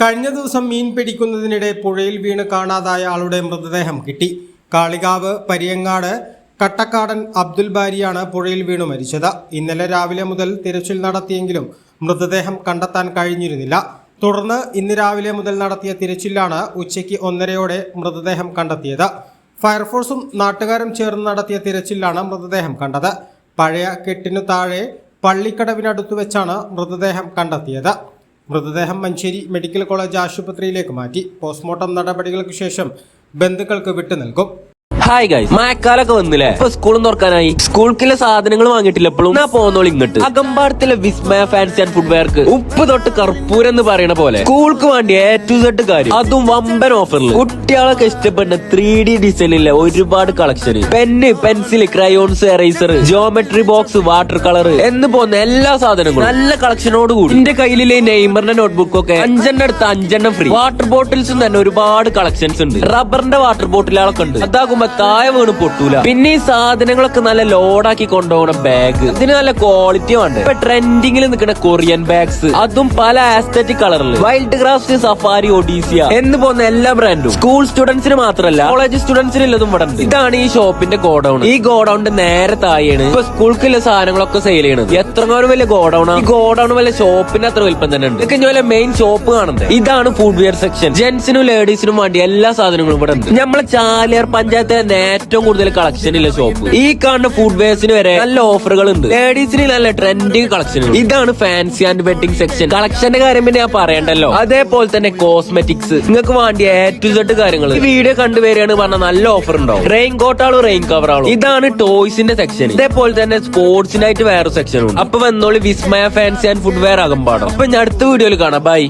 കഴിഞ്ഞ ദിവസം മീൻ പിടിക്കുന്നതിനിടെ പുഴയിൽ വീണ് കാണാതായ ആളുടെ മൃതദേഹം കിട്ടി. കാളികാവ് പരിയങ്ങാട് കട്ടക്കാടൻ അബ്ദുൽ ബാരിയാണ് പുഴയിൽ വീണു മരിച്ചത്. ഇന്നലെ രാവിലെ മുതൽ തിരച്ചിൽ നടത്തിയെങ്കിലും മൃതദേഹം കണ്ടെത്താൻ കഴിഞ്ഞിരുന്നില്ല. തുടർന്ന് ഇന്ന് രാവിലെ മുതൽ നടത്തിയ തിരച്ചിലാണ് ഉച്ചയ്ക്ക് ഒന്നരയോടെ മൃതദേഹം കണ്ടെത്തിയത്. ഫയർഫോഴ്സും നാട്ടുകാരും ചേർന്ന് നടത്തിയ തിരച്ചിലാണ് മൃതദേഹം കണ്ടത്. പഴയ കെട്ടിനു താഴെ പള്ളിക്കടവിനടുത്തു വെച്ചാണ് മൃതദേഹം കണ്ടെത്തിയത്. മൃതദേഹം മഞ്ചേരി മെഡിക്കൽ കോളേജ് ആശുപത്രിയിലേക്ക് മാറ്റി പോസ്റ്റ്മോർട്ടം നടപടികൾക്ക് ശേഷം ബന്ധുക്കൾക്ക് വിട്ടു നൽകും ഹായ് ഗൈസ് മഴക്കാലൊക്കെ വന്നില്ലേ? ഇപ്പൊ സ്കൂളും തുറക്കാനായി. സ്കൂൾക്കുള്ള സാധനങ്ങൾ വാങ്ങിയിട്ടില്ല എപ്പോഴും ഞാൻ പോകുന്നോളി ഇങ്ങോട്ട്. അകമ്പാടത്തിലെ വിസ്മയ ഫാൻസി ആൻഡ് ഫുഡ്വെയർക്ക് ഉപ്പ് തൊട്ട് കർപ്പൂരം എന്ന് പറയണ പോലെ. സ്കൂൾക്ക് വേണ്ടി എ ടു സെഡ് കാര്യം. അതും വമ്പൻ ഓഫറിൽ കുട്ടികളൊക്കെ ഇഷ്ടപ്പെടുന്ന ത്രീ ഡി ഡിസൈനിലെ ഒരുപാട് collection pen pencil crayons eraser geometry box water colour എന്ന് പോകുന്ന എല്ലാ സാധനങ്ങളും. നല്ല കളക്ഷനോട് കൂടി. എന്റെ കയ്യിലെ നെയ്മറിന്റെ നോട്ട്ബുക്ക് ഒക്കെ. അഞ്ചെണ്ണം എടുത്ത് അഞ്ചെണ്ണം ഫ്രീ വാട്ടർ ബോട്ടിൽസും തന്നെ ഒരുപാട് കളക്ഷൻസ് ഉണ്ട്. റബ്ബറിന്റെ വാട്ടർ ബോട്ടിലുകളൊക്കെ ഉണ്ട്. അതാകുമ്പോ താഴെ വീണ് പൊട്ടൂല. പിന്നെ ഈ സാധനങ്ങളൊക്കെ നല്ല ലോഡാക്കി കൊണ്ടുപോകണ ബാഗ് ഇതിന് നല്ല ക്വാളിറ്റി ഉണ്ട് ഇപ്പൊ ട്രെൻഡിങ്ങിൽ നിൽക്കുന്ന കൊറിയൻ ബാഗ്സ് അതും പല ആസ്തറ്റിക് കളറിൽ വൈൽഡ് ക്രാഫ്റ്റ് സഫാരി ഒഡീസിയ എന്ന് പോകുന്ന എല്ലാ ബ്രാൻഡും സ്കൂൾ സ്റ്റുഡൻസിന് മാത്രമല്ല കോളേജ് സ്റ്റുഡൻസിന് ഉള്ളതും ഇവിടെ ഇതാണ് ഈ ഷോപ്പിന്റെ ഗോഡൌൺ ഈ ഗോഡൌണിന്റെ നേരെ താഴെയാണ് ഇപ്പൊ സ്കൂൾക്കുള്ള സാധനങ്ങളൊക്കെ സെയിൽ ചെയ്യണത്. എത്ര വലിയ ഗോഡൌൺ ഈ ഗോഡൌൺ വല്ല ഷോപ്പിന്റെ അത്ര വലിപ്പം തന്നെ ഉണ്ട്. ഇതൊക്കെ മെയിൻ ഷോപ്പ് കാണുന്നത് ഇതാണ് ഫുഡ് വെയർ സെക്ഷൻ ജെന്റ്സിനും ലേഡീസിനും വേണ്ടി എല്ലാ സാധനങ്ങളും ഇവിടെ ഉണ്ട്. നമ്മളെ ചാലിയാർ പഞ്ചായത്തിലെ തന്നെ ഏറ്റവും കൂടുതൽ കളക്ഷൻ ഉള്ള ഷോപ്പ് ഈ കാണുന്ന ഫുഡ് വെയർസിന് വരെ നല്ല ഓഫറുകൾ ഉണ്ട്. ലേഡീസിന് നല്ല ട്രെൻഡിങ് കളക്ഷൻ ഇതാണ് ഫാൻസി ആൻഡ് വെഡിങ് സെക്ഷൻ കളക്ഷന്റെ കാര്യം പിന്നെ ഞാൻ പറയണ്ടല്ലോ. അതേപോലെ തന്നെ കോസ്മെറ്റിക്സ് നിങ്ങൾക്ക് വേണ്ടിയ എ ടു കാര്യങ്ങൾ. ഈ വീഡിയോ കണ്ടുവരികയാണ് പറഞ്ഞ നല്ല ഓഫർ ഉണ്ടാവും. റെയിൻ കോട്ടാളും റെയിൻ കവറാളും ഇതാണ് ടോയ്സിന്റെ സെക്ഷൻ ഇതേപോലെ തന്നെ സ്പോർട്സിനായിട്ട് വേറെ സെക്ഷൻ ഉണ്ട്. അപ്പൊ വന്നോളി Vismaya fancy and footwear ആകും പാടും. അപ്പൊ ഞാൻ അടുത്ത വീഡിയോയിൽ കാണാം. ബൈ